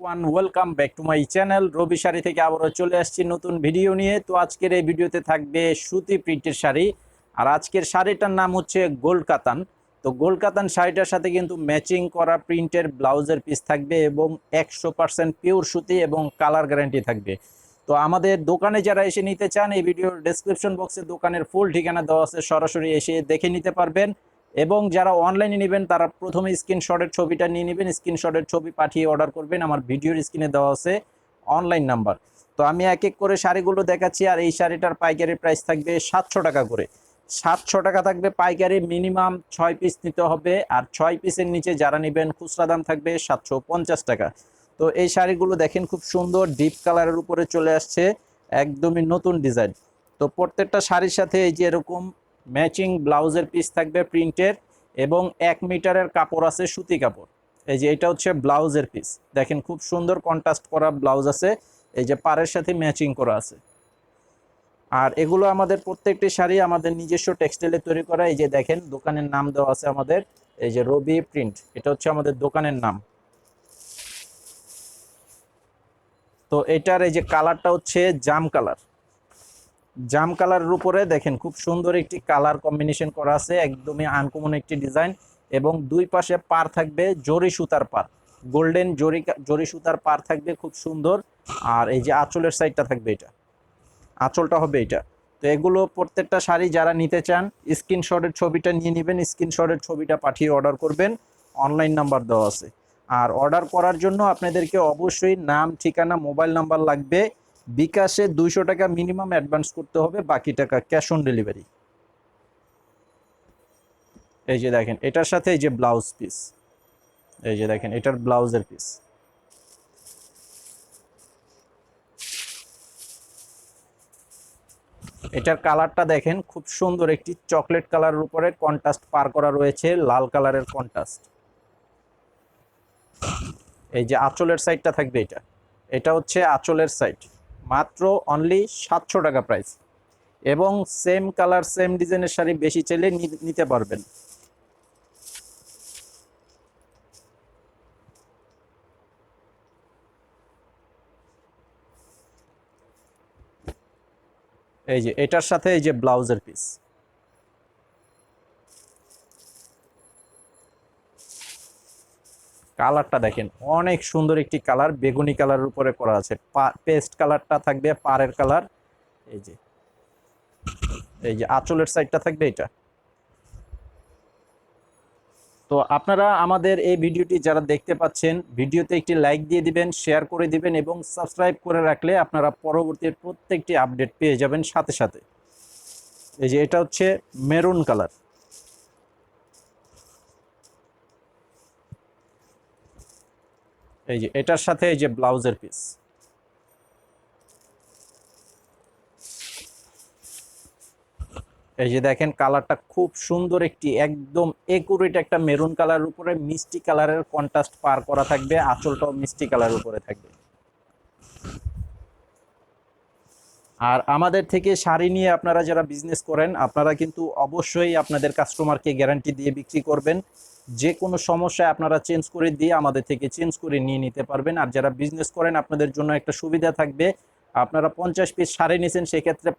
One welcome back to my channel Rabi sari থেকে আবারও চলে আসছি নতুন ভিডিও নিয়ে। তো আজকের এই ভিডিওতে থাকবে সুতি প্রিন্টের শাড়ি। আর আজকের শাড়িটার নাম হচ্ছে গোল্ড কাতান তো গোল্ড কাতান শাড়িটার সাথে কিন্তু ম্যাচিং করা প্রিন্টের ব্লাউজের পিস থাকবে এবং একশো পার্সেন্ট পিওর সুতি এবং কালার গ্যারান্টি থাকবে। তো আমাদের দোকানে যারা এসে নিতে চান, এই ভিডিওর ডেসক্রিপশন বক্সে দোকানের ফুল ঠিকানা দেওয়া আছে। সরাসরি এসে দেখে নিতে পারবেন। এবং যারা অনলাইনে নেবেন, তারা প্রথমে স্ক্রিনশটের ছবিটা নিয়ে নেবেন স্ক্রিনশটের ছবি পাঠিয়ে অর্ডার করবেন। আমার ভিডিওর স্ক্রিনে দেওয়া আছে অনলাইন নাম্বার তো আমি এক এক করে শাড়িগুলো দেখাচ্ছি, আর এই শাড়িটার পাইকারি প্রাইস থাকবে সাতশো টাকা করে। সাতশো টাকা থাকবে পাইকারি মিনিমাম ছয় পিস নিতে হবে, আর ছয় পিসের নিচে যারা নেবেন, খুচরা দাম থাকবে সাতশো পঞ্চাশ টাকা। তো এই শাড়িগুলো দেখেন খুব সুন্দর ডিপ কালারের উপরে চলে আসছে, একদমই নতুন ডিজাইন তো প্রত্যেকটা শাড়ির সাথে এই যে এরকম ম্যাচিং ব্লাউজের পিস থাকবে প্রিন্টের এবং এক মিটারের কাপড় আছে সুতি কাপড়। এই যে এটা হচ্ছে ব্লাউজের পিস দেখেন খুব সুন্দর কন্ট্রাস্ট করা ব্লাউজ আছে, এই যে পাড়ের সাথে ম্যাচিং করা আছে। আর এগুলো আমাদের প্রত্যেকটি শাড়ি আমাদের নিজস্ব টেক্সটাইলে তৈরি করা, এই যে দেখেন দোকানের নাম দেওয়া আছে আমাদের, এই যে রবি প্রিন্ট এটা হচ্ছে আমাদের দোকানের নাম। তো এটার এই যে কালারটা হচ্ছে জাম কালার জাম কালারের উপরে দেখেন খুব সুন্দর একটি কালার কম্বিনেশন করা আছে, একদমই আনকমন একটি ডিজাইন এবং দুই পাশে পার থাকবে জরি সুতার পার গোল্ডেন জরি জরি সুতার পার থাকবে খুব সুন্দর আর এই যে আঁচলের সাইডটা থাকবে এটা। আঁচলটা হবে এটা। তো এগুলো প্রত্যেকটা শাড়ি যারা নিতে চান স্ক্রিনশটের ছবিটা নিয়ে নেবেন স্ক্রিনশটের ছবিটা পাঠিয়ে অর্ডার করবেন অনলাইন নাম্বার দেওয়া আছে। আর অর্ডার করার জন্য আপনাদেরকে অবশ্যই নাম, ঠিকানা মোবাইল নাম্বার লাগবে। বিকাশে দুইশো টাকা মিনিমাম অ্যাডভান্স করতে হবে, বাকি টাকা ক্যাশ অন ডেলিভারি এই যে দেখেন, এটার সাথে এই যে ব্লাউজ পিস এই যে দেখেন, এটার ব্লাউজের পিস এটার কালারটা দেখেন, খুব সুন্দর একটি চকলেট কালারের উপরে কন্ট্রাস্ট পার করা রয়েছে, লাল কালারের কন্ট্রাস্ট এই যে আঁচলের সাইডটা থাকবে এটা। এটা হচ্ছে আঁচলের সাইড মাত্র অনলি সাতশো টাকা প্রাইস এবং সেম কালার সেম ডিজাইনের শাড়ি বেশি চাইলে নিতে পারবেন। এই যে, এটার সাথে এই যে ব্লাউজের পিস কালারটা দেখেন, অনেক সুন্দর একটি কালার, বেগুনি কালারের উপরে করা আছে। পেস্ট কালারটা থাকবে, পাড়ের কালার। এই যে এই যে আঁচলের সাইডটা থাকবে এটা। তো আপনারা আমাদের এই ভিডিওটি যারা দেখতে পাচ্ছেন, ভিডিওতে একটি লাইক দিয়ে দিবেন, শেয়ার করে দিবেন এবং সাবস্ক্রাইব করে রাখলে আপনারা পরবর্তী প্রত্যেকটি আপডেট পেয়ে যাবেন সাথে সাথে। এই যে এটা হচ্ছে মেরুন কালার। এই যে, এটার সাথে এই যে ব্লাউজের পিস এই যে দেখেন, কালারটা খুব সুন্দর একটি, একদম একুরেট একটা মেরুন কালার উপরে, মিষ্টি কালারের কন্ট্রাস্ট পার করা থাকবে, আঁচলটাও মিষ্টি কালার উপরে থাকবে। আর আমাদের থেকে শাড়ি নিয়ে আপনারা যারা বিজনেস করেন, আপনারা কিন্তু অবশ্যই আপনাদের কাস্টমারকে গ্যারান্টি দিয়ে বিক্রি করবেন। যে কোনো সমস্যায় আপনারা চেঞ্জ করে দিয়ে আমাদের থেকে চেঞ্জ করে নিয়ে নিতে পারবেন। আর যারা বিজনেস করেন, আপনাদের জন্য একটা সুবিধা থাকবে। আপনারা পঞ্চাশ পিস শাড়ি নিয়েছেন সেক্ষেত্রে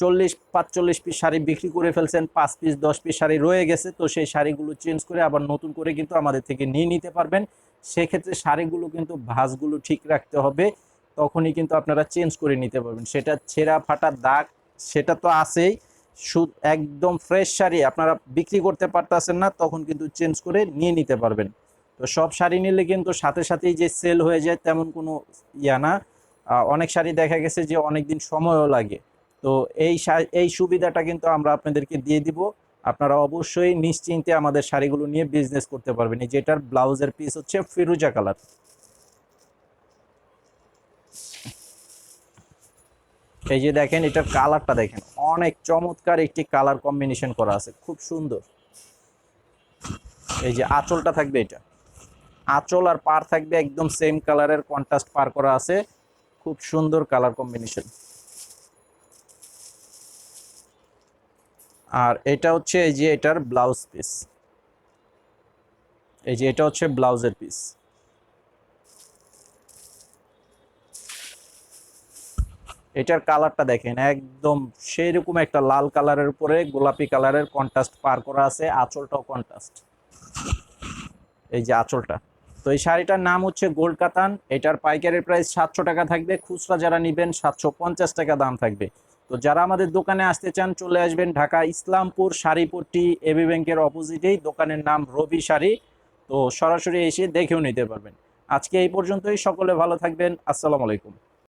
চল্লিশ, পাঁচচল্লিশ পিস শাড়ি বিক্রি করে ফেলছেন, পাঁচ পিস দশ পিস শাড়ি রয়ে গেছে। তো সেই শাড়িগুলো চেঞ্জ করে আবার নতুন করে কিন্তু আমাদের থেকে নিয়ে নিতে পারবেন। সেক্ষেত্রে শাড়িগুলো কিন্তু ভাঁজগুলো ঠিক রাখতে হবে। তখনই কিন্তু আপনারা চেঞ্জ করে নিতে পারবেন। সেটা ছেঁড়া ফাটা দাগ, সেটা তো আছেই। শুধু একদম ফ্রেশ শাড়ি আপনারা বিক্রি করতে পারতেছেন না, তখন কিন্তু চেঞ্জ করে নিয়ে নিতে পারবেন। তো সব শাড়ি নিলে কিন্তু সাথে সাথেই যে সেল হয়ে যায় তেমন কোনো ইয়া না। অনেক শাড়ি দেখা গেছে যে অনেক দিন সময়ও লাগে। তো এই এই সুবিধাটা কিন্তু আমরা আপনাদেরকে দিয়ে দিব। আপনারা অবশ্যই নিশ্চিন্তে আমাদের শাড়িগুলো নিয়ে বিজনেস করতে পারবেন। যেটার ব্লাউজের পিস হচ্ছে ফিরুজা কালার এই যে দেখেন, এটার কালারটা দেখেন। অনেক চমৎকার একটি কালার কম্বিনেশন করা আছে। খুব সুন্দর। এই যে আঁচলটা থাকবে এটা। আঁচল আর পার থাকবে একদম সেম কালারের কন্ট্রাস্ট পার করা আছে। খুব সুন্দর কালার কম্বিনেশন আর এটা হচ্ছে এই যে এটার ব্লাউজ পিস এই যে এটা হচ্ছে ব্লাউজের পিস এটার কালারটা দেখেন, একদম সেই রকম একটা লাল কালারের উপরে গোলাপি কালারের কন্ট্রাস্ট পার করা আছে, আঁচলটাও কন্ট্রাস্ট এই যে আঁচলটা। তো এই শাড়িটার নাম হচ্ছে গোল্ড কাতান এটার পাইকারি প্রাইস সাতশো টাকা থাকবে, খুচরা যারা নেবেন সাতশো পঞ্চাশ টাকা দাম থাকবে। তো যারা আমাদের দোকানে আসতে চান, চলে আসবেন ঢাকা ইসলামপুর, শাড়িপট্টি, এবি ব্যাংকের অপোজিটেই দোকানের নাম রবি শাড়ি। তো সরাসরি এসে দেখেও নিতে পারবেন। আজকে এই পর্যন্তই, সকলে ভালো থাকবেন, আসসালামু আলাইকুম।